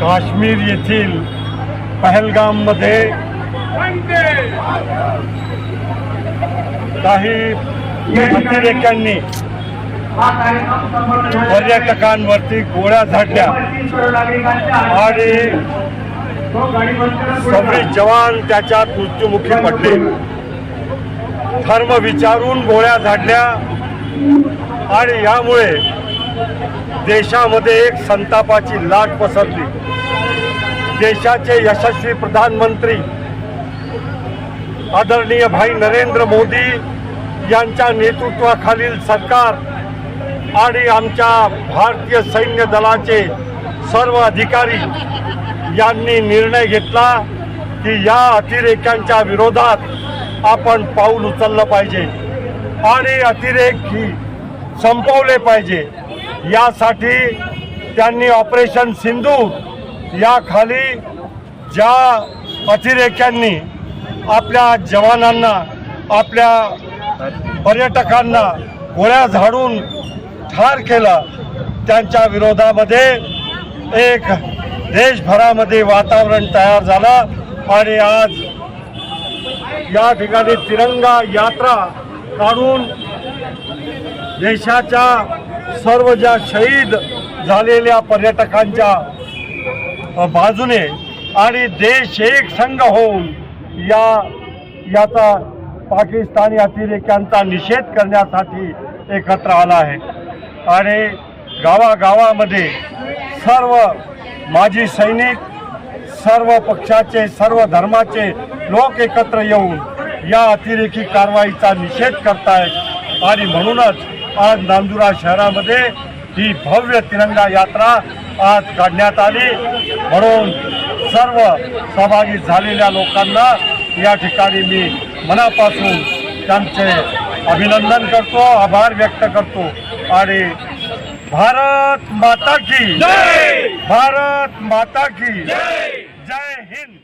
काश्मीर येथील पहलगाममध्ये काही अतिरेक्यांनी पर्यटकांवरती गोळ्या झाडल्या. आणि सगळे जवान त्याच्यात मृत्युमुखी पडले. धर्म विचारून गोळ्या झाडल्या आणि यामुळे देशामध्ये एक संतापाची लाट पसरली. देशाचे यशस्वी प्रधानमंत्री आदरणीय भाई नरेंद्र मोदी यांच्या नेतृत्वाखालील सरकार आणि आमच्या भारतीय सैन्य दलाचे सर्व अधिकारी यांनी निर्णय घेतला की या अतिरेक्यांच्या विरोधात आपण पाऊल उचललं पाहिजे आणि अतिरेक ही संपवले पाहिजे. यासाठी त्यांनी ऑपरेशन सिंधू या खाली ज्या अतिरेक्यांनी आपल्या जवानांना आपल्या पर्यटकांना गोळ्या झाडून ठार केलं त्यांच्या विरोधामध्ये एक देशभरामध्ये वातावरण तयार झालं आणि आज या ठिकाणी तिरंगा यात्रा काढून देशाच्या सर्व ज्या शहीद झालेल्या पर्यटकांच्या बाजूने आणि देश एक संघ होऊन या याचा पाकिस्तानी अतिरेक्यांचा निषेध करण्यासाठी एकत्र आला आहे. आणि गावागावामध्ये सर्व माजी सैनिक सर्व पक्षाचे सर्व धर्माचे लोक एकत्र येऊन या अतिरेकी कारवाईचा निषेध करतायत. आणि म्हणूनच आज नांदुरा शहरामध्ये ही भव्य तिरंगा यात्रा आज काढण्यात आली. म्हणून सर्व सहभागी झालेल्या लोकांना या ठिकाणी मी मनापासून त्यांचे अभिनंदन करतो आभार व्यक्त करतो. आणि भारत माता की भारत माता की जय हिंद।